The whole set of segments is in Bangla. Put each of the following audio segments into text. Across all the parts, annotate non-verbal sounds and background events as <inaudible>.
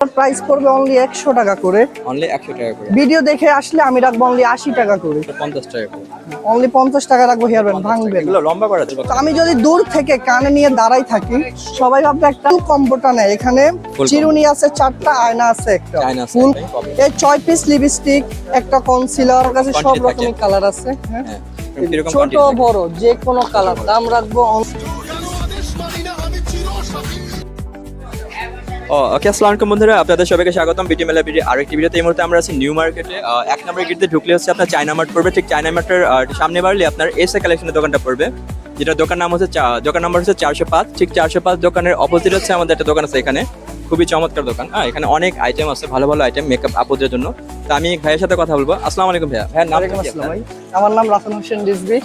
প্রাইস পড়বে অনলি একশো টাকা করে। অনলি একশো টাকা করে। ভিডিও দেখে আসলে আমি রাখব অনলি আশি টাকা করে। পঞ্চাশ টাকা করে। অনলি পঞ্চাশ টাকা রাখব হেয়ার ব্যান্ড ভাঙবেন লম্বা করা আমি যদি দূর থেকে কানে নিয়ে দাঁড়াই থাকি সবাই ভাববে একটা কম্বোটা নেয়। এখানে চিরুনি আছে চারটা আয়না আছে একটা। ফুল এই ছয় পিস লিপস্টিক একটা কনসিলার কাছে সব রকমের কালার আছে হ্যাঁ। হ্যাঁ। ছোট বড় যে কোনো কালার দাম রাখব ওকে আসসালামু আলাইকুম বন্ধুরা আপনাদের সবাইকে স্বাগতম। বিটি মেলা বিটি আরেকটি ভিডিওতে এই মুহূর্তে আমরা আছি নিউ মার্কেটে এক নম্বর গেটে ঢুকলে হচ্ছে আপনার চায়না মার্ট পড়বে। ঠিক চায়না মার্টের সামনে বাড়লে আপনার এস কালেকশনের দোকানটা পড়বে। যেটা দোকান নাম হচ্ছে দোকান নাম্বার হচ্ছে চারশো পাঁচ। ঠিক চারশো পাঁচ দোকানের অপোজিট হচ্ছে আমাদের একটা দোকান আছে এখানে। খুবই চমৎকার দোকান। হ্যাঁ এখানে অনেক আইটেম আছে ভালো ভালো আইটেম মেকআপ আপুদের জন্য। তো আমি ভাইয়ের সাথে কথা বলব। আসসালামু আলাইকুম ভাইয়া। ভাইয়ার নাম ভাই। আমার নাম রাসেল হোসেন রিজভি।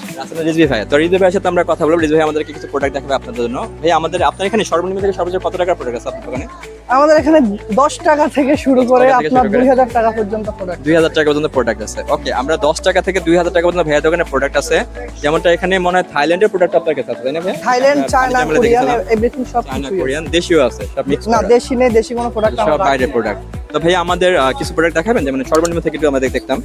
রিজভি ভাই তো রিজভি ভাইয়ের সাথে আমরা কথা বলব। রিজভি ভাই আমাদেরকে কিছু প্রোডাক্ট দেখাবে আপনাদের জন্য। ভাই আমাদের আপনার এখানে সর্বনিম্ন থেকে সর্বোচ্চ কত টাকার প্রোডাক্ট আছে আপনার দোকানে? আমাদের এখানে দশ টাকা থেকে শুরু করে আপনার। দুই হাজার টাকা পর্যন্ত প্রোডাক্ট দুই হাজার টাকা পর্যন্ত প্রোডাক্ট আছে। ওকে আমরা দশ টাকা থেকে দুই হাজার টাকা পর্যন্ত ভাইয়া দোকানে প্রোডাক্ট আছে। যেমনটা এখানে মনে হয় থাইল্যান্ডের প্রোডাক্ট আপনার কাছে আছে তাই না থাইল্যান্ড চায়না কোরিয়ান এভরিথিং সব চায়না কোরিয়ান দেশীয় আছে সব মিক্স না দেশি নেই দেশি কোনো প্রোডাক্ট সব বাইরের প্রোডাক্ট তো ভাই আমাদের কিছু প্রোডাক্ট দেখাবেন? যেমন সর্বনিম্ন থেকে একটু আমাদের দেখতাম।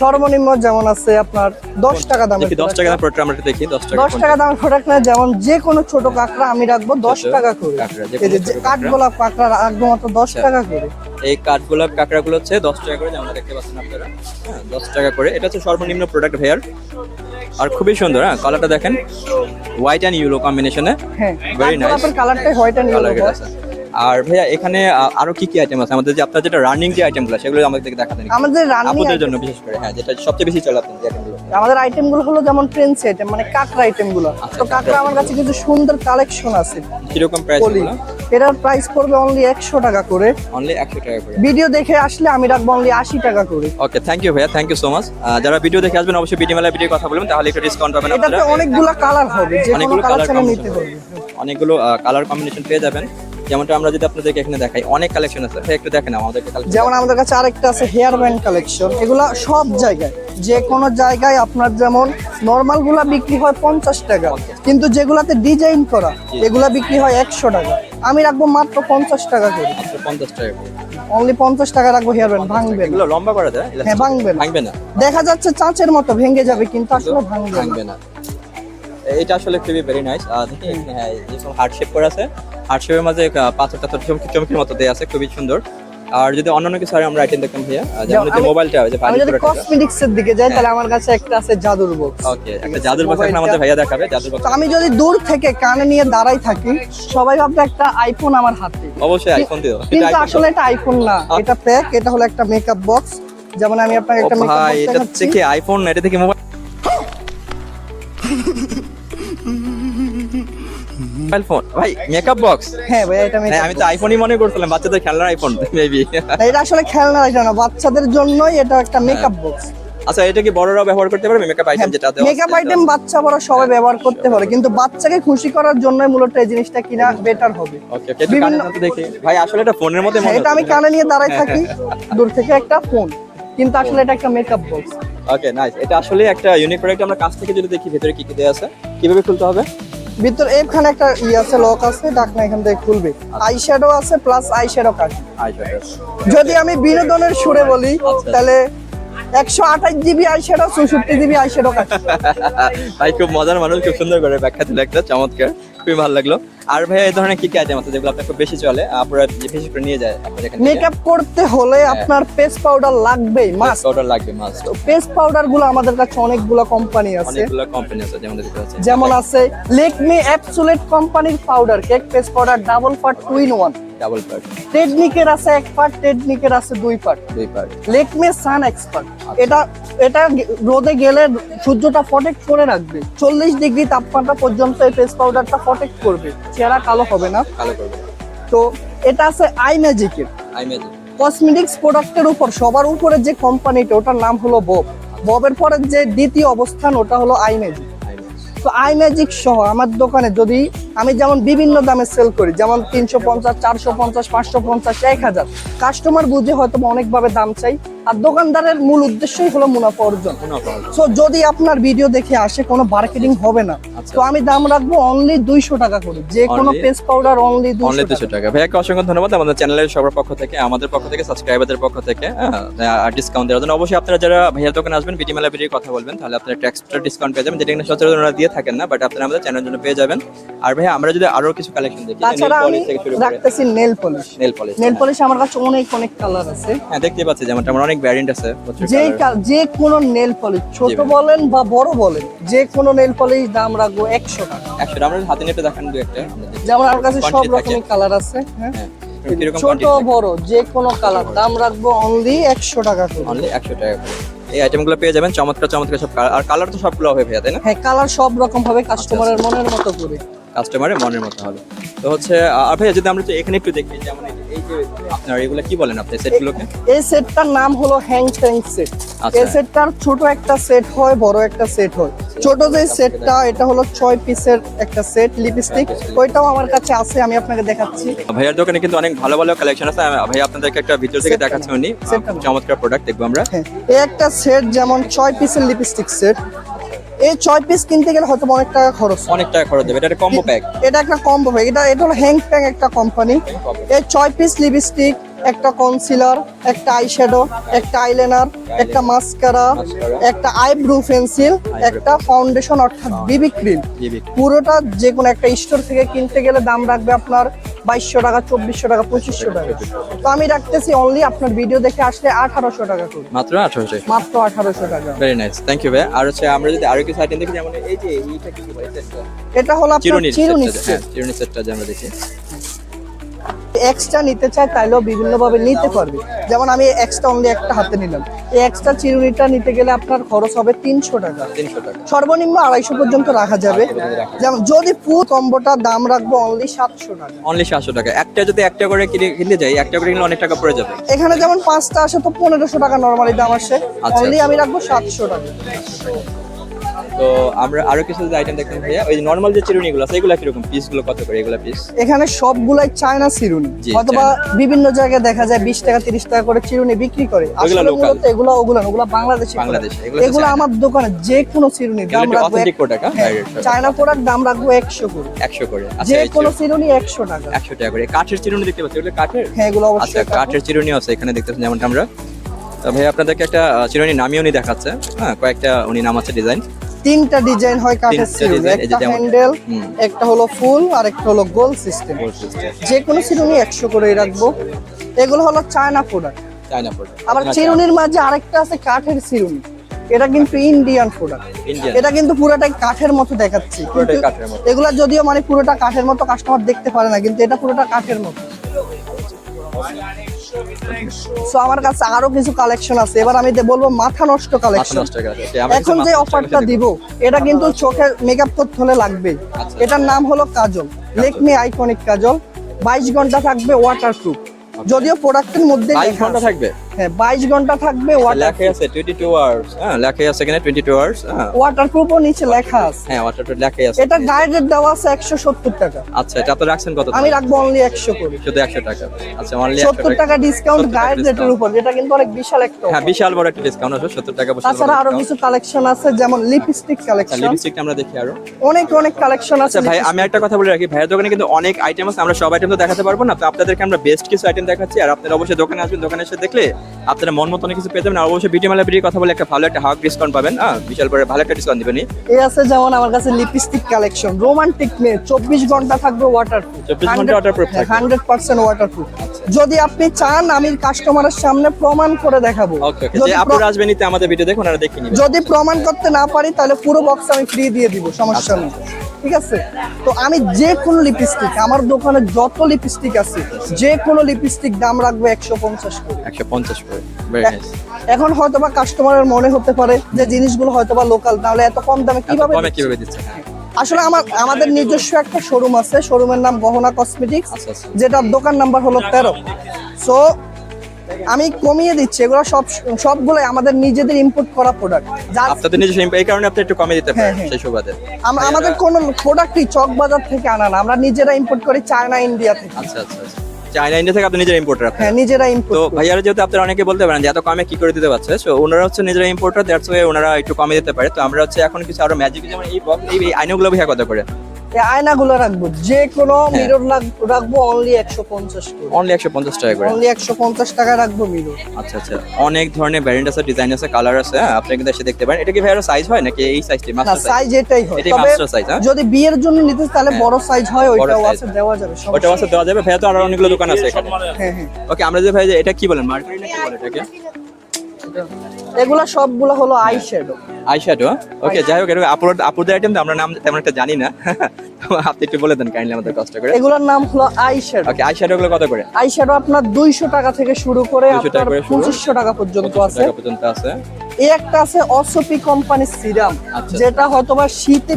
সর্বনিম্ন যেমন আছে আপনার দশ টাকা দেখি দশ টাকা প্রোডাক্ট আমরা দেখি দশ টাকা দশ টাকা দামের প্রোডাক্ট না যেমন যে কোনো ছোট কাঁকড়া আমি রাখব দশ টাকা করে। কাঁকড়া, কাঠ কাঁকড়া। গোলাপ কাঁকড়া রাখব মাত্র দশ আচ্ছা। টাকা করে। এই কাঠগোলাপ কাঁকড়াগুলো হচ্ছে দশ টাকা করে যেমন দেখতে পাচ্ছেন আপনারা। হ্যাঁ দশ টাকা করে। এটা হচ্ছে সর্বনিম্ন প্রোডাক্ট ভাইয়ার। আর খুবই সুন্দর হ্যাঁ কালারটা দেখেন হোয়াইট অ্যান্ড ইউলো কম্বিনেশনে হ্যাঁ nice. কাঠগোলাপের কালারটাই হোয়াইট অ্যান্ড ইয়েলো আছে আর ভাইয়া এখানে আরও কি কি আইটেম আছে? আমাদের যে আপনার যেটা রানিং যে আইটেমগুলো সেগুলো আমাদেরকে দেখাতেন। আমাদের রান্নি আপুদের জন্য বিশেষ করে হ্যাঁ যেটা সবচেয়ে বেশি চলে আপনার যে আইটেমগুলো আমাদের আইটেমগুলো হলো যেমন ট্রেন আইটেম মানে কাঁকড়া আইটেমগুলো। আচ্ছা, তো কাঁকড়া আমার কাছে কিছু সুন্দর কালেকশন আছে। কীরকম প্রাইস এটার প্রাইস পড়বে অনলি একশো টাকা করে। অনলি একশো টাকা করে। ভিডিও দেখে আসলে আমি রাখব অনলি আশি টাকা করে। ওকে থ্যাংক ইউ ভাইয়া থ্যাংক ইউ সো মাচ যারা ভিডিও দেখে আসবেন অবশ্যই ভিডিও মেলা ভিডিও কথা বলবেন তাহলে একটু ডিসকাউন্ট পাবেন এটাতে অনেকগুলো কালার হবে যে কোনো অনেকগুলো কালার নিতে হবে। অনেকগুলো কালার কম্বিনেশন পেয়ে যাবেন। যেমনটা আমরা যদি আপনাদেরকে এখানে দেখাই অনেক কালেকশন আছে। একটু দেখেন collection যেমন আমাদের কাছে আরেকটা আছে হেয়ার ব্যান্ড কালেকশন এগুলা সব জায়গায় যে কোনো জায়গায় আপনার যেমন নর্মালগুলা বিক্রি হয় পঞ্চাশ টাকা কিন্তু যেগুলাতে ডিজাইন করা এগুলা বিক্রি হয় একশো টাকা। আমি রাখব মাত্র পঞ্চাশ টাকা করে। পঞ্চাশ টাকা অনলি পঞ্চাশ টাকা রাখব হেয়ার ব্যান্ড ভাঙবে এগুলো লম্বা করা যায়? হ্যাঁ ভাঙবে ভাঙবে না। দেখা যাচ্ছে চাঁচের মতো ভেঙে যাবে কিন্তু আসলে ভাঙবে না। এটা আসলে খুবই ভেরি নাইস দেখি হ্যাঁ এরকম হার্ট শেপ করা আছে। হার্ট শেপের মাঝে পাথর টাথর চমকি চমকির মতো দেয়া আছে খুবই সুন্দর। আর যদি অন্যান্য কিছু আমরা আইটেম দেখতাম ভাইয়া যেমন যে মোবাইলটা যে আমি যদি কসমেটিক্স এর দিকে যাই তাহলে আমার কাছে একটা আছে জাদুর বক্স ওকে একটা জাদুর বক্স এখন আমাদের ভাইয়া দেখাবে জাদুর বক্স আমি যদি দূর থেকে কানে নিয়ে দাঁড়াই থাকি সবাই ভাববে একটা আইফোন আমার হাতে। অবশ্যই আইফোন দিও। কিন্তু আসলে এটা আইফোন না। এটা প্যাক এটা হলো একটা মেকআপ বক্স যেমন আমি আপনাকে একটা মেকআপ ভাই বক্স এটা দেখাচ্ছি। থেকে আইফোন না এটা থেকে মোবাইল মোবাইল ফোন ভাই মেকআপ বক্স হ্যাঁ ভাই এটা হ্যাঁ আমি তো আইফোনই মনে করছিলাম বাচ্চাদের খেলনার আইফোন মেবি এটা আসলে খেলনা এটা না বাচ্চাদের জন্যই এটা একটা মেকআপ বক্স আচ্ছা এটা কি বড়রাও ব্যবহার করতে পারবে? মেকআপ আইটেম যেটা দেওয়া মেকআপ আইটেম বাচ্চা বড় সবাই ব্যবহার করতে পারে কিন্তু বাচ্চাকে খুশি করার জন্য মূলত এই জিনিসটা কিনা বেটার হবে। ওকে ওকে দেখি। ভাই আসলে এটা ফোনের মধ্যে হ্যাঁ, মনে এটা আমি কানে নিয়ে দাঁড়াই থাকি দূর থেকে একটা ফোন কিন্তু আসলে এটা একটা মেকআপ বক্স ওকে নাইস এটা আসলে একটা ইউনিক প্রোডাক্ট আমরা কাছ থেকে যদি দেখি ভেতরে কি কি দেওয়া আছে কীভাবে খুলতে হবে? ভিতর এখানে একটা ই আছে লক আছে ডাকনা এখান থেকে খুলবে। আই শ্যাডো আছে প্লাস আই শ্যাডো কাট যদি আমি বিনোদনের সুরে বলি আচ্ছা। তাহলে একশো আঠাশ জিবি আই শ্যাডো চৌষট্টি জিবি আই শ্যাডো কাট ভাই খুব মজার মানুষ খুব সুন্দর করে ব্যাখ্যা দিল একটা চমৎকার। খুবই ভালো লাগল। আর ভাই এই ধরনের কি কি আইটেম আছে যেগুলো আপনার খুব বেশি চলে? আপনারা যে বেশি করে নিয়ে যায় এখানে মেকআপ করতে হলে আপনার পেস্ট পাউডার লাগবেই মাস্ট অর্ডার লাগবে মাস্ট পেস্ট পাউডারগুলো আমাদের কাছে অনেকগুলো কোম্পানি আছে। অনেকগুলো কোম্পানি আছে যেমন দেখতে পাচ্ছেন। যেমন আছে লেকমি অ্যাবসোলেট কোম্পানির powder cake paste powder double part two in one double part টেকনিকের আছে এক পার্ট টেকনিকের আছে দুই পার্ট দুই পার্ট লেকমে সান এক্সপার্ট এটা এটা রোদে গেলে সূর্যটা প্রটেক্ট করে রাখবে। চল্লিশ ডিগ্রি তাপমাত্রা পর্যন্ত এই ফেস পাউডারটা প্রটেক্ট করবে। চেহারা কালো হবে না। কালো করবে তো এটা আছে আই ম্যাজিকের আই ম্যাজিক কসমেটিক্স প্রোডাক্টের উপর সবার উপরে যে কোম্পানিটা ওটার নাম হলো বব ববের পরে যে দ্বিতীয় অবস্থান ওটা হলো আই ম্যাজিক আই ম্যাজিক তো আই ম্যাজিক সহ আমার দোকানে যদি আমি যেমন বিভিন্ন দামে সেল করি যেমন তিনশো পঞ্চাশ চারশো পঞ্চাশ পাঁচশো পঞ্চাশ এক হাজার। কাস্টমার বুঝে হয়তো অনেকভাবে দাম চাই। আর দোকানদারের মূল উদ্দেশ্যই হলো মুনাফা অর্জন। সো যদি আপনার ভিডিও দেখে আসে কোনো মার্কেটিং হবে না। আচ্ছা। তো আমি দাম রাখব অনলি দুইশো টাকা করে। যে কোনো পেস্ট পাউডার অনলি দুইশো টাকা। ভাইয়াকে অসংখ্য ধন্যবাদ। আমাদের চ্যানেলের সবার পক্ষ থেকে আমাদের পক্ষ থেকে সাবস্ক্রাইবারদের পক্ষ থেকে ডিসকাউন্ট দেওয়ার জন্য। অবশ্যই আপনারা যারা ভাইয়ার দোকানে আসবেন বিটি মেলা বিটির কথা বলবেন তাহলে আপনারা একটা এক্সট্রা ডিসকাউন্ট পেয়ে যাবেন যেটা কিনা সচরাচর দিয়ে থাকেন না বাট আপনারা আমাদের চ্যানেলের জন্য পেয়ে যাবেন। আর ভাইয়া আমরা যদি আরও কিছু কালেকশন দেখি তাছাড়া আমি রাখতেছি nail polish nail polish nail polish আমার কাছে অনেক অনেক কালার আছে। হ্যাঁ দেখতে পাচ্ছি যেমনটা আমার অনেক ভ্যারিয়েন্ট আছে যে যে কোনো নেল পলিশ ছোট বলেন বা বড় বলেন যে কোনো নেল পলিশ দাম রাখব একশো টাকা। একশো আমরা হাতে নিয়ে দেখান দু একটা যেমন আমার কাছে সব রকমের কালার আছে হ্যাঁ। হ্যাঁ ছোট বড় যে কোনো কালার দাম রাখব অনলি একশো টাকা করে। অনলি একশো টাকা করে। এই আইটেমগুলো পেয়ে যাবেন চমৎকার চমৎকার সব colour। আর কালার তো সবগুলো হবে ভাইয়া তাই না? হ্যাঁ কালার সব রকম ভাবে কাস্টমারের মনের মতো করে। কাস্টমারের মনের মতো হবে। তো হচ্ছে আর ভাইয়া যদি আমরা এখানে একটু দেখি যেমন এই- এই যে আপনার এগুলো কি বলেন আপনি সেটগুলোকে এই সেটটার নাম হলো হ্যাং ট্যাং সেট আচ্ছা। এই সেটটার ছোট একটা সেট হয় বড় একটা সেট হয়। ছোট যে সেটটা এটা হলো ছয় পিসের একটা সেট লিপস্টিক ওইটাও আমার কাছে আছে আমি আপনাকে দেখাচ্ছি। ভাইয়ার দোকানে কিন্তু অনেক ভালো ভালো কালেকশন আছে। ভাইয়া আপনাদেরকে একটা ভিতর থেকে দেখাচ্ছি। উনি। চমৎকার প্রোডাক্ট দেখব আমরা। হ্যাঁ এই একটা সেট যেমন ছয় পিসের লিপস্টিক সেট এই ছয় পিস কিনতে গেলে হয়তো অনেক টাকা খরচ। অনেক টাকা খরচ দেবে এটা একটা কম্বো প্যাক এটা একটা কম্বো এটা এটা হলো হ্যাং ট্যাং একটা কোম্পানি এই ছয় পিস লিপস্টিক একটা কনসিলার একটা আইশ্যাডো একটা আইলাইনার একটা মাস্কারা একটা আইব্রু পেন্সিল একটা ফাউন্ডেশন অর্থাৎ বিবি ক্রিম পুরোটা যে কোনো একটা স্টোর থেকে কিনতে গেলে দাম রাখবে আপনার বাইশশো টাকা চব্বিশশো টাকা পঁচিশশো টাকা। তো আমি রাখতেছি অনলি আপনার ভিডিও দেখে আসলে আঠারোশো টাকা করে। মাত্র আঠারোশো। মাত্র আঠারোশো টাকা। ভেরি নাইস থ্যাংক ইউ ভাই। আর হচ্ছে আমরা যদি আরও কিছু আইটেম দেখি যেমন এই যে এইটা কি বলে এটা হলো আপনার চিরুনি চিরুনি সেটটা যেমন চিরুনির সেটটা যে আমরা দেখি। এক্সট্রা নিতে চায় তাইলেও বিভিন্নভাবে নিতে পারবে। যেমন আমি এক্সট্রা অনলি একটা হাতে নিলাম। এই এক্সট্রা চিরুনিটা নিতে গেলে আপনার খরচ হবে তিনশো টাকা। তিনশো টাকা। সর্বনিম্ন আড়াইশো পর্যন্ত রাখা যাবে। যেমন যদি ফুল কম্বোটা দাম রাখব অনলি সাতশো টাকা। অনলি সাতশো টাকা। একটা যদি একটা করে কিনে কিনতে যাই একটা করে কিনলে অনেক টাকা পড়ে যাবে। এখানে যেমন পাঁচটা আসে তো পনেরোশো টাকা নর্মালি দাম আসে। আচ্ছা। অনলি আমি রাখব সাতশো টাকা। তো আমরা আরও কিছু যদি আইটেম দেখতে ভাইয়া ওই নর্মাল যে চিরুনিগুলো আছে এগুলো কীরকম পিসগুলো কত করে এগুলো পিস এখানে সবগুলাই চায়না চিরুনি। অথবা বিভিন্ন জায়গায় দেখা যায় বিশ টাকা তিরিশ টাকা করে চিরুনি বিক্রি করে। আসলে। মূলত এগুলো ওগুলো ওগুলো বাংলাদেশি বাংলাদেশি, এগুলো এগুলো এগুলো। আমার দোকানে যে কোনো চিরুনি দাম রাখব অথেন্টিক প্রোডাক্ট হ্যাঁ চায়না প্রোডাক্ট দাম রাখব একশো করে। একশো করে। যে আচ্ছা এই কোনো চিরুনি- চিরুনি একশো টাকা। একশো টাকা করে। কাঠের চিরুনি দেখতে পাচ্ছি ওগুলো কাঠের? হ্যাঁ এগুলো আচ্ছা অবশ্যই কাঠের। কাঠের চিরুনি আছে এখানে দেখতেছেন যেমনটা আমরা। তো ভাই আপনাদেরকে একটা চিরুনি নামিয়ে উনি দেখাচ্ছে। হ্যাঁ কয়েকটা উনি নামাচ্ছে ডিজাইন তিনটা ডিজাইন হয় কাঠের যে একটা হ্যান্ডেল একটা হলো ফুল আর একটা হলো গোল সিস্টেম। যে কোনো চিরুনি একশো করেই রাখব। এগুলো হলো চায়না প্রোডাক্ট চায়না প্রোডাক্ট আবার চিরুনির মাঝে আরেকটা আছে কাঠের চিরুনি এটা কিন্তু ইন্ডিয়ান প্রোডাক্ট এটা কিন্তু পুরোটাই কাঠের মতো দেখাচ্ছি। এগুলা যদিও মানে পুরোটা কাঠের মতো কাস্টমার দেখতে পারে না কিন্তু এটা পুরোটা কাঠের মতো। সো আমার কাছে আরও কিছু কালেকশন আছে। এবার আমি বলব মাথা নষ্ট কালেকশন এখন যে অফারটা দিব এটা কিন্তু চোখে মেকআপ করতে হলে লাগবে। আচ্ছা। এটার নাম হলো কাজল। লেকমি আইকনিক কাজল। বাইশ ঘণ্টা থাকবে ওয়াটার প্রুফ যদিও প্রোডাক্টের মধ্যে ঘণ্টা থাকবে? হ্যাঁ বাইশ ঘণ্টা থাকবে লেখা আছে টোয়েন্টি টু আওয়ার্স হ্যাঁ লেখা আছে এখানে টোয়েন্টি টু আওয়ার্স হ্যাঁ ওয়াটারপ্রুফও নিচে লেখা আছে। হ্যাঁ ওয়াটার লেখাই আছে। এটা গাইডের দেওয়া আছে একশো সত্তর টাকা। আচ্ছা এটা আপনি রাখছেন কত আমি রাখব অনলি একশো করে। শুধু একশো টাকা। আচ্ছা অনলি সত্তর টাকা ডিসকাউন্ট গাইড রেটের উপর যেটা কিন্তু অনেক বিশাল একটা হ্যাঁ বিশাল বড় একটা ডিসকাউন্ট আছে সত্তর টাকা বসে তাছাড়া আরও কিছু কালেকশন আছে যেমন লিপস্টিক কালেকশন লিপস্টিকটা আমরা দেখি আরও। অনেক অনেক কালেকশন আছে আচ্ছা ভাই আমি একটা কথা বলে রাখি ভাইয়ের দোকানে কিন্তু অনেক আইটেম আছে আমরা সব আইটেম তো দেখাতে পারব না তো আপনাদেরকে আমরা বেস্ট কিছু আইটেম দেখাচ্ছি আর আপনারা অবশ্যই দোকানে আসবেন দোকানে এসে দেখলে আপনারা মন মতো অনেক কিছু পেয়ে যাবেন। আর অবশ্যই বিটি মেলা বিটির কথা বলে একটা ভালো একটা হাক ডিসকাউন্ট পাবেন। হ্যাঁ বিশাল বড় ভালো একটা ডিসকাউন্ট দিবেন এই আছে যেমন আমার কাছে লিপস্টিক কালেকশন রোমান্টিক মে চব্বিশ ঘণ্টা থাকবে ওয়াটারপ্রুফ 24 ঘণ্টা থাকবে। হান্ড্রেড পার্সেন্ট ওয়াটারপ্রুফ যদি আপনি চান আমি কাস্টমারের সামনে প্রমাণ করে দেখাবো। যদি প্র- আপনারা আসবেন নিতে আমাদের ভিডিও দেখুন আর দেখে যদি প্রমাণ করতে না পারি তাহলে পুরো বক্স আমি ফ্রি দিয়ে দিব সমস্যা নেই। ঠিক আছে? তো আমি যে কোনো লিপস্টিক আমার দোকানে যত লিপস্টিক আছে যে কোনো লিপস্টিক দাম রাখব একশো পঞ্চাশ করে। একশো পঞ্চাশ করে। এখন হয়তোবা কাস্টমারের মনে হতে পারে যে জিনিসগুলো হয়তোবা লোকাল তাহলে এত কম দামে কীভাবে কীভাবে দিচ্ছে? আসলে আমার আমাদের নিজস্ব একটা শোরুম আছে শোরুমের নাম গহনা কসমেটিক্স আচ্ছা আচ্ছা। যেটার দোকান নাম্বার হলো তেরো। সো আমি কমিয়ে দিচ্ছি এগুলো সব সবগুলো আমাদের নিজেদের ইম্পোর্ট করা প্রোডাক্ট আপনাদের নিজস্ব এই কারণে আপনি একটু কমে দিতে হ্যাঁ, পারেন হ্যাঁ। সেই সুবাদে। আম- আমাদের কোনো প্রোডাক্টই চক বাজার থেকে আনা না আমরা নিজেরা ইম্পোর্ট করি চায়না ইন্ডিয়া থেকে। আচ্ছা আচ্ছা আচ্ছা। চায়না ইন্ডিয়া থেকে আপনি নিজের ইম্পোর্টার হ্যাঁ নিজেরা তো ইম্পোর্ট ভাইয়ারা যেহেতু আপনারা অনেকে বলতে পারেন যে এত কমে কি করে দিতে পারছে তো ওনারা হচ্ছে নিজেরা ইম্পোর্টার দ্যাটস ওয়ে ওনারা একটু কমে দিতে পারে। তো আমরা হচ্ছে এখন কিছু আরও ম্যাজিক যেমন এই এই আইনাগুলো ভাইয়া কত করে? আয়নাগুলো রাখব যে কোনো হ্যাঁ। মিরর রাখব অনলি একশো পঞ্চাশ অনলি একশো পঞ্চাশ টাকা করে? অনলি একশো পঞ্চাশ টাকা রাখব মিরর আচ্ছা আচ্ছা। অনেক ধরনের ভ্যারিয়েন্ট আছে ডিজাইন আছে কালার আছে হ্যাঁ আপনি কিন্তু এসে দেখতে পারেন। এটা কি ভাইয়ার সাইজ হয় নাকি এই সাইজটি মাস্টার সাইজ সাইজ এটাই হয়। এটাই তবে মাস্টার সাইজ হ্যাঁ? যদি বিয়ের জন্য নিতে তাহলে হ্যাঁ। বড় সাইজ হয় ওইটাও আছে দেওয়া যাবে ওটা আছে দেওয়া যাবে। ভাইয়া তো আরও অনেকগুলো দোকান আছে এখানে। হ্যাঁ হ্যাঁ। ওকে আমরা যে ভাই যে এটা কি বলেন? মার্কারি না কি বলে এটাকে? এগুলা সবগুলো হলো eye shadow eye shadow okay যাই হোক এরকম আপুর আপুদের আইটেম তো আমরা নাম তেমন একটা জানি না। আপনি একটু বলে দেন কাইন্ডলি আমাদের কষ্ট করে। এগুলোর নাম হলো eye shadow okay eye shadow গুলো কত করে? আই শ্যাডো আপনার দুইশো টাকা থেকে শুরু করে 200 আপনার করে শুরু। পঁচিশশো টাকা পর্যন্ত আছে। টাকা পর্যন্ত আছে। এই একটা আছে অসপি কোম্পানির সিরাম। যেটা হয়তোবা শীতে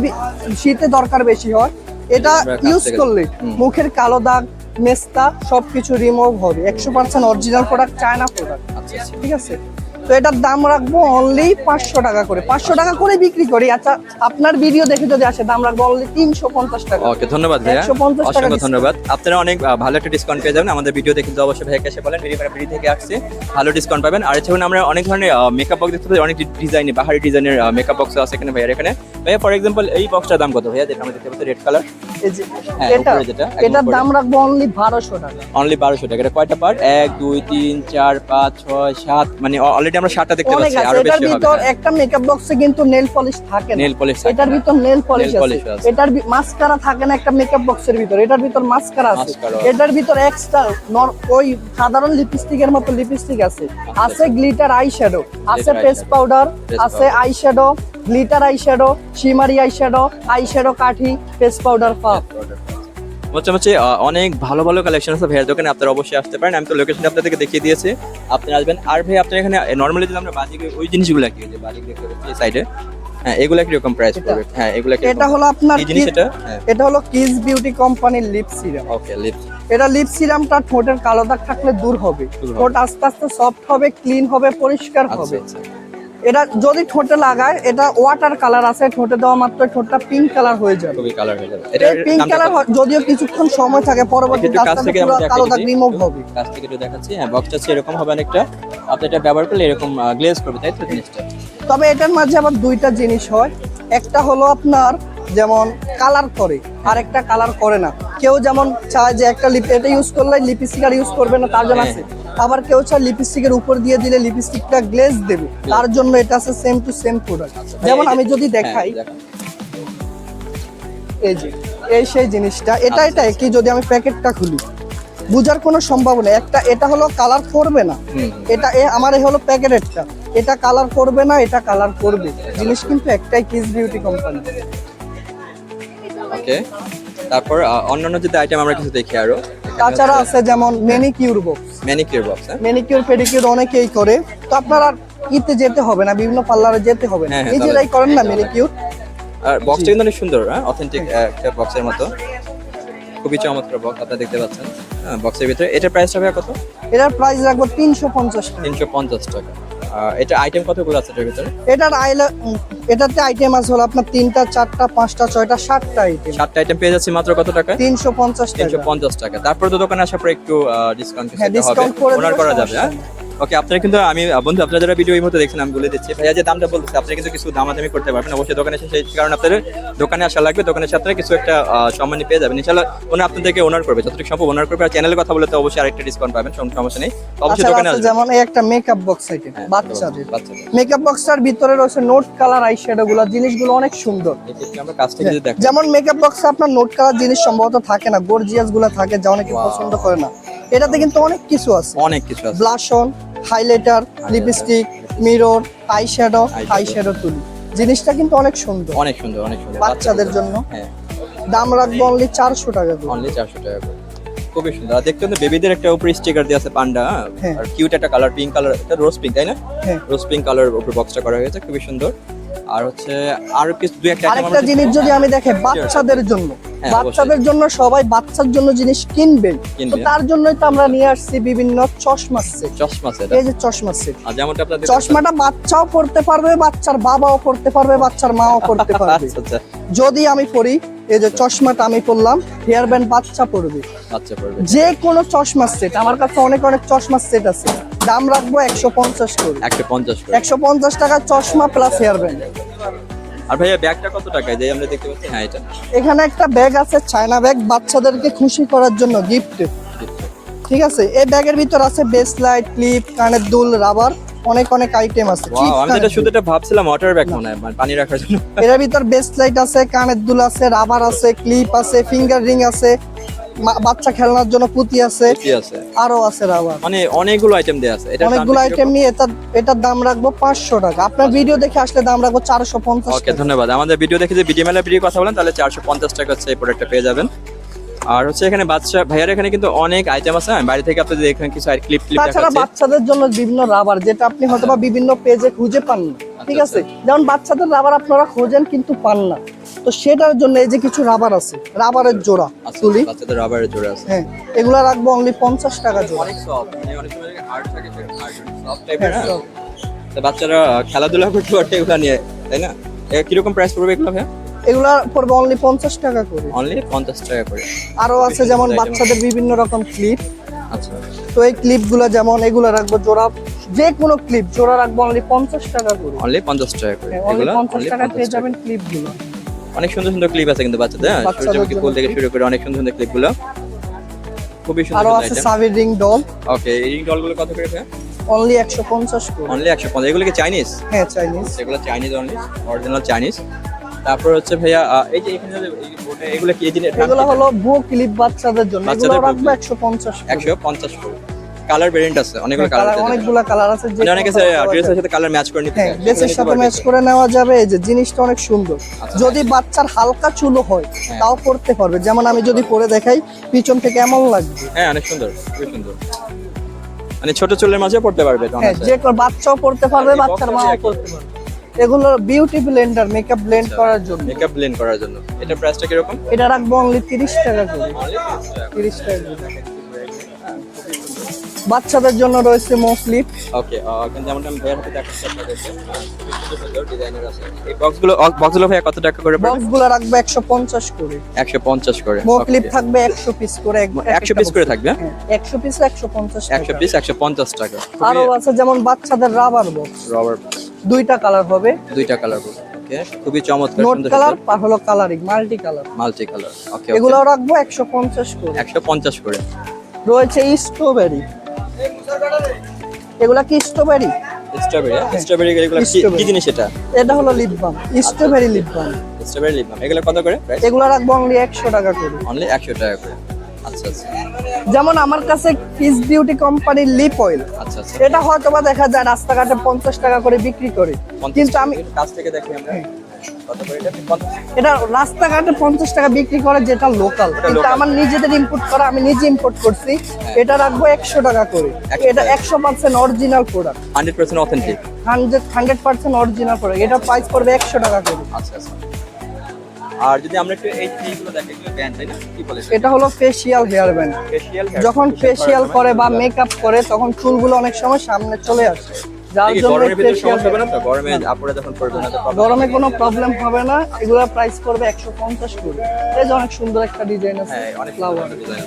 শীতে দরকার বেশি হয়। এটা ইউজ করলে মুখের কালো দাগ মেস্তা সবকিছু রিমুভ হবে। একশো percent original product China product ঠিক আছে? তো এটার দাম রাখব অনলি পাঁচশো টাকা করে। পাঁচশো টাকা করে বিক্রি করি। আচ্ছা আপনার ভিডিও দেখে যদি আসে দাম রাখব অনলি তিনশো পঞ্চাশ টাকা। ওকে ধন্যবাদ ভাইয়া। 150 টাকা অসংখ্য ধন্যবাদ। আপনারা অনেক ভালো একটা ডিসকাউন্ট পেয়ে যাবেন। আমাদের ভিডিও দেখে অবশ্যই ভাইয়াকে এসে বলেন ভিডিও বিডি থেকে আসছে। ভালো ডিসকাউন্ট পাবেন। আর এছাড়াও আমরা অনেক ধরনের মেকআপ বক্স দেখতে পাই। অনেক ডিজাইনে বাহারি ডিজাইনের মেকআপ বক্স আছে এখানে ভাইয়ার এখানে। ভাইয়া ফর এক্সাম্পল এই বক্সটার দাম কত? ভাইয়া যেটা আমরা দেখতে পাচ্ছি রেড কালার এই হ্যাঁ, যেটা, একদম এটার দাম রাখব অনলি বারোশো টাকা। অনলি বারোশো টাকা। এটা কয়টা পার্ট এক দুই তিন চার পাঁচ ছয় সাত মানে অলরেডি আমরা সাতটা দেখতে পাচ্ছি আরও বেশি হবে। ভিতর একটা মেকআপ বক্সে কিন্তু নেল পলিশ থাকে না। নেল পলিশ এটার ভিতর নেল পলিশ আছে। এটার মাস্কারা থাকে না একটা মেকআপ বক্সের ভিতর। এটার ভিতর মাস্কারা আছে। এটার ভিতর এক্সট্রা ওই সাধারণ লিপস্টিকের মতো লিপস্টিক আছে। আছে গ্লিটার আই শ্যাডো আছে ফেস পাউডার আছে eye shadow glitter eye shadow shimmery eye shadow eye shadow কাঠি ফেস পাউডার পাপ মোটামুটি অনেক ভালো ভালো কালেকশন আছে। ভাইয়ের দোকানে আপনারা অবশ্যই আসতে পারেন। আমি তো লোকেশন আপনাদেরকে দেখিয়ে দিয়েছি। আপনি আসবেন। আর ভাই আপনার এখানে নর্মালি যদি আমরা বাজিকে ওই জিনিসগুলো কি যে বাজিক দেখতে পাচ্ছি এই সাইডে হ্যাঁ এগুলা কীরকম প্রাইস এটা? পড়বে? হ্যাঁ এগুলা কি এটা হলো আপনার কি জিনিস এটা? হ্যাঁ। এটা হলো কিস বিউটি কোম্পানির লিপ সিরাম ওকে লিপস এটা লিপ সিরামটা ঠোঁটের কালো দাগ থাকলে দূর হবে। দূর হবে। ঠোঁট আস্তে আস্তে সফট হবে ক্লিন হবে পরিষ্কার আচ্ছা হবে। আচ্ছা। এটা যদি ঠোঁটে লাগায় এটা ওয়াটার কালার আছে ঠোঁটে দেওয়া মাত্র ঠোঁটটা পিঙ্ক কালার হয়ে যাবে। খুবই কালার হয়ে যাবে। এই পিঙ্ক কালার যদিও কিছুক্ষণ সময় থাকে পরবর্তী একটু কাছ থেকে পুরো কালো দাগ রিমুভ হবে। কাছ থেকে একটু দেখাচ্ছি। হ্যাঁ বক্সটা হচ্ছে এরকম হবে অনেকটা। আপনি এটা ব্যবহার করলে এরকম গ্লেজ করবে তাই তো জিনিসটা? তবে এটার মাঝে আবার দুইটা জিনিস হয়। একটা হলো আপনার যেমন কালার করে আর একটা কালার করে না। কেউ যেমন চায় যে একটা লিপ এটা ইউজ করলে লিপস্টিক আর ইউজ করবে না তার জন্য হ্যাঁ, আছে। আবার কেউ চায় লিপস্টিকের উপর দিয়ে দিলে লিপস্টিকটা গ্লেজ দেবে। তার জন্য এটা আছে সেম টু সেম প্রোডাক্ট যেমন আমি যদি দেখাই হ্যাঁ, এই যে এই সেই জিনিসটা এটা আচ্ছা, এটা কি যদি আমি প্যাকেটটা খুলি। বুঝার কোনো সম্ভাবনা একটা এটা হলো কালার করবে না। এটা এ আমার এই হলো প্যাকেটেরটা। এটা কালার করবে না এটা কালার করবে। জিনিস কিন্তু একটাই কিস বিউটি কোম্পানি ওকে তারপর অন্যান্য যদি আইটেম আমরা কিছু দেখি আরও। তাছাড়া আছে যেমন ম্যানিকিউর বক্স ম্যানিকিউর বক্স হ্যাঁ? ম্যানিকিউর পেডিকিউর অনেকেই করে। তো আপনারা আর ইতে যেতে হবে না বিভিন্ন পার্লারে যেতে হবে না। হ্যাঁ, যে নিজেরাই করেন না ম্যানিকিউর আর বক্সটা কিন্তু অনেক সুন্দর হ্যাঁ? অথেন্টিক একটা বক্সের মতো। খুবই চমৎকার বক্স আপনারা দেখতে পাচ্ছেন। হ্যাঁ বক্সের ভিতরে। এটার প্রাইস হবে কত? এটার প্রাইস রাখব তিনশো পঞ্চাশ টাকা। তিনশো পঞ্চাশ টাকা। এটা আইটেম কতগুলো আছে এটার ভিতরে? এটার আইলা এটাতে আইটেম আছে হলো আপনার তিনটা চারটা পাঁচটা ছয়টা সাতটা আইটেম সাতটা আইটেম পেয়ে যাচ্ছি মাত্র কত টাকা তিনশো পঞ্চাশ তিনশো টাকা পঞ্চাশ টাকা। তারপর তো দোকানে আসার পর একটু ডিসকাউন্ট হ্যাঁ, হবে। discount করে করা যাবে হ্যাঁ? ওকে আপনারা কিন্তু আমি বন্ধু আপনারা যারা ভিডিও এই মুহূর্তে দেখছেন আমি বলে দিচ্ছি। ভাইয়া যে দামটা বলতেছে আপনি কিন্তু কিছু দামাদামি করতে পারবেন অবশ্যই দোকানে এসে সেই কারণে আপনাদের দোকানে আসা লাগবে। দোকানে এসে আপনারা কিছু একটা আহ, সম্মানী পেয়ে যাবেন। ইনশাল্লাহ ওনার আপনাদেরকে ওনার করবে। যতটুকু সম্ভব ওনার করবে। আর চ্যানেলের কথা বলে তো অবশ্যই আরেকটা ডিসকাউন্ট পাবেন কোনো সমস্যা নেই। অবশ্যই দোকানে আছে আসবেন। যেমন এই একটা মেকআপ বক্স আইটেম হ্যাঁ, বাচ্চাদের। বাচ্চাদের। মেকআপ বক্সটার ভিতরে রয়েছে নোট কালার আই শ্যাডো গুলো। জিনিসগুলো অনেক সুন্দর। কাছ দেখেন যেমন মেকআপ বক্সে আপনার নোট কালার জিনিস সম্ভবত থাকে না। গর্জিয়াসগুলো থাকে যা অনেকে পছন্দ করে না। এটাতে কিন্তু অনেক কিছু আছে। অনেক কিছু আছে। Blush on highlighter lipstick mirror eye shadow. Eye shadow তুলি। জিনিসটা কিন্তু অনেক সুন্দর। অনেক সুন্দর অনেক সুন্দর। বাচ্চাদের জন্য। হ্যাঁ। দাম রাখব অনলি চারশো টাকা করে। অনলি চারশো টাকা করে। খুবই সুন্দর। আর দেখতে বেবিদের একটা উপরে স্টিকার দিয়ে আছে পান্ডা হ্যাঁ? হ্যাঁ। আর কিউট একটা কালার পিঙ্ক কালার এটা রোজ পিঙ্ক তাই না? হ্যাঁ। রোজ পিঙ্ক কালার উপরে বক্সটা করা হয়েছে খুবই সুন্দর। আর হচ্ছে আর কিছু দুই একটা আরেকটা জিনিস যদি আমি দেখে বাচ্চাদের জন্য হ্যাঁ, বাচ্চাদের জন্য সবাই বাচ্চার জন্য জিনিস কিনবেন তো তার জন্যই তো আমরা নিয়ে আসছি বিভিন্ন চশমা সেট চশমা সেট এই যে চশমা সেট যেমনটা আপনাদের চশমাটা বাচ্চাও পড়তে পারবে বাচ্চার বাবাও পড়তে পারবে বাচ্চার মাও পড়তে <laughs> পারবে। আচ্ছা আচ্ছা। যদি আমি পড়ি এই যে চশমাটা আমি পরলাম হেয়ার ব্যান্ড বাচ্চা পড়বে পড়বে যে কোনো চশমা সেট আমার কাছে অনেক অনেক চশমা সেট আছে। দাম রাখব একশো পঞ্চাশ করে। একশো পঞ্চাশ একশো পঞ্চাশ টাকা চশমা প্লাস হেয়ার ব্যান্ড আর ভাইয়া ব্যাগটা কত টাকায়? যে আমরা দেখতে পাচ্ছি হ্যাঁ এটা। এখানে একটা ব্যাগ আছে চায়না ব্যাগ বাচ্চাদেরকে খুশি করার জন্য গিফট ঠিক আছে? এই ব্যাগের ভিতর আছে বেস লাইট ক্লিপ কানের দুল রাবার অনেক অনেক আইটেম আছে। আমি যেটা শুধু এটা ভাবছিলাম ওয়াটার ব্যাগ মনে হয় মানে পানি রাখার জন্য। এর ভিতর বেস লাইট আছে কানের দুল আছে রাবার আছে ক্লিপ আছে ফিঙ্গার রিং আছে বাচ্চা খেলনার জন্য পুঁতি আছে আরও আছে রাবার মানে অনেকগুলো আইটেম দেওয়া আছে। এটা অনেকগুলো আইটেম নিয়ে এটার এটার দাম রাখব পাঁচশো টাকা। আপনার ভিডিও দেখে আসলে দাম রাখব চারশো পঞ্চাশ ওকে ধন্যবাদ। আমাদের ভিডিও দেখে যে ভিডিও মেলা ভিডিও কথা বলেন তাহলে চারশো পঞ্চাশ টাকা হচ্ছে এই প্রোডাক্টটা পেয়ে যাবেন। আর হচ্ছে এখানে বাচ্চা ভাইয়ার এখানে কিন্তু অনেক আইটেম আছে। হ্যাঁ, বাইরে থেকে আপনাদের এখানে কিছু আর ক্লিপ ক্লিপ তাছাড়া বাচ্চাদের জন্য বিভিন্ন রাবার যেটা আপনি হয়তো বা বিভিন্ন পেজে খুঁজে পান না ঠিক আচ্ছা, আছে? যেমন বাচ্চাদের রাবার আপনারা খোঁজেন কিন্তু পান না। তো সেটার জন্য এই যে কিছু রাবার আছে রাবারের জোড়া আচ্ছা, তুলি। বাচ্চাদের রাবারের জোড়া আছে। হ্যাঁ এগুলা রাখব অনলি পঞ্চাশ টাকা জোড়া। অনেক সফট মানে অনেক সময় হার্ড থাকে হার্ড সফট টাইপের হ্যাঁ। তো বাচ্চারা খেলাধুলা করতে পারছে এগুলো নিয়ে তাই না? কীরকম প্রাইস পড়বে এগুলো ভাইয়া? এগুলা পড়বে অনলি পঞ্চাশ টাকা করে। অনলি পঞ্চাশ টাকা করে। আরও আছে যেমন বাচ্চাদের বিভিন্ন রকম ক্লিপ আচ্ছা। তো এই ক্লিপগুলা যেমন এগুলো রাখব জোড়া যে কোনো ক্লিপ জোড়া রাখব অনলি পঞ্চাশ টাকা করে। অনলি পঞ্চাশ টাকা করে। অনলি এগুলো পঞ্চাশ টাকা 50 পেয়ে যাবেন ক্লিপগুলো। অনেক সুন্দর সুন্দর ক্লিপ আছে কিন্তু বাচ্চাদের হ্যাঁ সূর্যমুখী ফুল থেকে শুরু করে অনেক সুন্দর সুন্দর ক্লিপগুলো। খুবই সুন্দর আরও আছে। সাবির রিং ডল ওকে এই ডলগুলো কত করে অনলি একশো পঞ্চাশ করে। অনলি একশো পঞ্চাশ। এগুলো কি চাইনিজ হ্যাঁ চাইনিজ এগুলো চাইনিজ অনলি অরিজিনাল চাইনিজ তারপর হচ্ছে ভাইয়া এই যে এখানে এগুলো কি এই এগুলো হলো ভু ক্লিপ বাচ্চাদের জন্য। এগুলো রাখব clip। একশো পঞ্চাশ একশো পঞ্চাশ করে কালার ভেরিয়েন্ট আছে অনেকগুলো কালার আছে অনেকগুলো কালার আছে যে অনেকে ড্রেসের সাথে কালার ম্যাচ করে নিতে হ্যাঁ ড্রেসের সাথে ম্যাচ করে নেওয়া যাবে এই যে জিনিসটা অনেক সুন্দর। আচ্ছা। যদি বাচ্চার হালকা চুলো হয় হ্যাঁ। তাও পড়তে পারবে। যেমন আমি যদি পরে দেখাই পিছন থেকে এমন লাগবে। হ্যাঁ অনেক সুন্দর খুবই সুন্দর। মানে ছোট চুলের মাঝে পড়তে পারবে হ্যাঁ যে বাচ্চাও পড়তে পারবে বাচ্চার মাও পড়তে পারবে। এগুলো বিউটি ব্লেন্ডার মেকআপ ব্লেন্ড। করার জন্য মেকআপ ব্লেন্ড করার জন্য এটা প্রাইসটা কীরকম এটা রাখব অনলি তিরিশ টাকা করে তিরিশ টাকা করে। বাচ্চাদের জন্য রয়েছে মোফলিপ ওকে কিন্তু যেমন আমি ভাইয়ের হাতে দেখাচ্ছি সুন্দর ডিজাইনের আছে। এই বক্সগুলো বক্সগুলো ভাইয়া কত টাকা করে বক্সগুলো রাখবে রাখব একশো পঞ্চাশ করে। একশো পঞ্চাশ করে মোফলিপ থাকবে একশো পিস করে এক- এক একশো একটা পিস করে থাকবে হ্যাঁ, একশো পিস একশো পঞ্চাশ একশো পিস একশো পঞ্চাশ টাকা। আরও আছে যেমন বাচ্চাদের রাবার বক্স রবার দুইটা কালার হবে। দুইটা কালার ওকে খুবই চমৎকার সুন্দর কালার আর হলো colouring multi colour multi colour okay এগুলো রাখব একশো পঞ্চাশ করে। একশো পঞ্চাশ করে। রয়েছে স্ট্রবেরি এগুলা কি স্ট্রবেরি স্ট্রবেরি স্ট্রবেরি এগুলো কি- জিনিস এটা? এটা হলো lip balm strawberry lip balm strawberry lip এগুলো কত করে প্রাইস এগুলো রাখব অনলি একশো টাকা করে। অনলি একশো টাকা করে। আচ্ছা আচ্ছা। যেমন আমার কাছে কিস বিউটি কোম্পানির লিপ অয়েল আচ্ছা আচ্ছা। এটা হয়তোবা দেখা যায় রাস্তাঘাটে পঞ্চাশ টাকা করে বিক্রি করে। কিন্তু আমি কাছ থেকে দেখি আমরা। করে এটা রাস্তাঘাটে পঞ্চাশ টাকা বিক্রি করে যেটা লোকাল কিন্তু আমার নিজেদের ইম্পোর্ট করা আমি নিজে ইম্পোর্ট করছি। এটা রাখব একশো টাকা করে। এটা একশো percent original product hundred percent authentic hundred hundred percent original product এটা প্রাইস পড়বে একশো টাকা করে। আচ্ছা আচ্ছা। আর যদি আমরা একটু এই এইগুলো দেখি এগুলো ব্যান্ড তাই না? কি বলে এটা হলো ফেসিয়াল হেয়ার ব্যান্ড ফেশিয়াল যখন ফেসিয়াল করে বা মেকআপ করে তখন চুলগুলো অনেক সময় সামনে চলে আসে। গরমে কোনো প্রবলেম হবে না। এগুলোর প্রাইস পড়বে একশো পঞ্চাশ করে। এই যে অনেক সুন্দর একটা ডিজাইন আছে। হ্যাঁ অনেক ফ্লাওয়ার ডিজাইন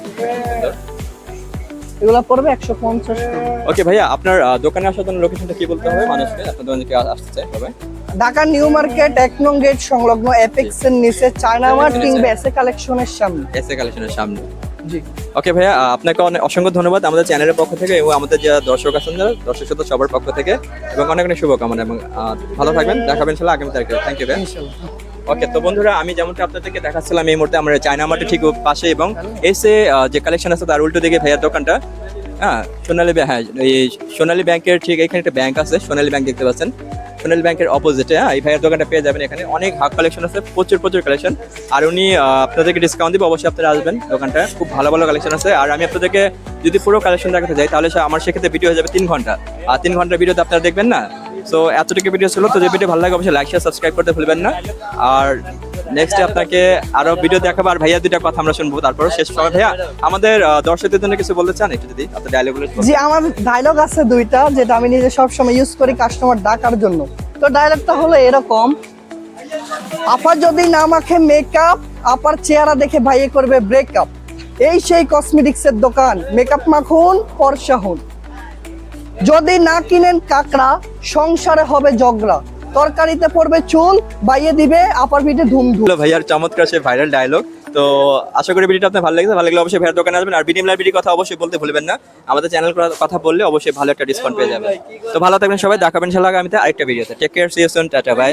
পড়বে একশো পঞ্চাশ ওকে ভাইয়া আপনার দোকানে আসার জন্য লোকেশনটা কি বলতে হবে? মানুষকে আপনার দোকানে আসতে চাই ঢাকা নিউ মার্কেট এক নং গেট সংলগ্ন এর নিচে চায়না মার্ট কিংবা এসে কালেকশনের সামনে। এসএ কালেকশনের সামনে। জি। ওকে ভাইয়া আপনাকে অনেক অসংখ্য ধন্যবাদ আমাদের চ্যানেলের পক্ষ থেকে এবং আমাদের যে দর্শক আছেন যারা দর্শক শ্রোতা সবার পক্ষ থেকে এবং অনেক অনেক শুভকামনা এবং ভালো থাকবেন দেখাবেন ইনশাল্লাহ আগামী তারিখে। থ্যাংক ইউ ভাই ওকে তো বন্ধুরা আমি যেমনটা আপনাদেরকে দেখাচ্ছিলাম এই মুহূর্তে আমরা চায়না মার্টের ঠিক পাশে এবং এসে যে কালেকশন আছে তার উল্টো দিকে ভাইয়ার দোকানটা হ্যাঁ সোনালী হ্যাঁ এই সোনালী ব্যাংকের ঠিক এখানে একটা ব্যাংক আছে সোনালী ব্যাংক দেখতে পাচ্ছেন। সোনালী ব্যাংকের অপোজিটে হ্যাঁ? এই ভাইয়ের দোকানটা পেয়ে যাবেন এখানে। অনেক হাফ কালেকশন আছে, প্রচুর প্রচুর কালেকশন আর উনি আপনাদেরকে ডিসকাউন্ট দিব, অবশ্যই আপনারা আসবেন দোকানটা খুব ভালো ভালো কালেকশন আছে। আর আমি আপনাদেরকে যদি পুরো কালেকশন দেখাতে যাই, তাহলে আমার সেক্ষেত্রে ভিডিও হয়ে যাবে তিন ঘণ্টা। আর তিন ঘণ্টার ভিডিওতে আপনারা দেখবেন না? সো এতটুকু ভিডিও ছিল, তো যে ভিডিও ভালো লাগে, অবশ্যই লাইক শেয়ার সাবস্ক্রাইব করতে ভুলবেন না। আর নেক্সট আপনাকে আরও ভিডিও দেখাবো, আর ভাইয়া দুইটা কথা আমরা শুনব। তারপর শেষ সময় ভাইয়া, আমাদের দর্শকদের জন্য কিছু বলতে চান? একটু যদি ডায়লগুলো জি, আমার ডায়লগ আছে দুইটা, যেটা আমি নিজে সবসময় ইউজ করি কাস্টমার ডাকার জন্য। তো ডায়লগটা হলো এরকম। আপা যদি না মাখে মেকআপ আপার চেহারা দেখে ভাইয়ে করবে ব্রেকআপ এই সেই কসমেটিক্সের দোকান। মেকআপ মাখুন, ফর্সা হন। যদি না কিনেন কাকড়া, সংসারে হবে জগড়া তরকারিতে পড়বে চুল, বাইয়ে দিবে আপার পিঠে ধুম ধুম। ভাইয়ার চমৎকার সে ভাইরাল ডায়লগ তো আশা করি ভিডিওটা আপনার ভালো লাগছে। ভালো লাগলে অবশ্যই ভাইয়ের দোকানে আসবেন। আর বিডিএম লাইব্রেরির কথা অবশ্যই বলতে ভুলবেন না। আমাদের চ্যানেল কথা বললে অবশ্যই ভালো একটা ডিসকাউন্ট পেয়ে যাবেন। তো ভালো থাকবেন সবাই। দেখাবেন আগামীতে আরেকটা ভিডিওতে টেক কেয়ার সিএসন টাটা বাই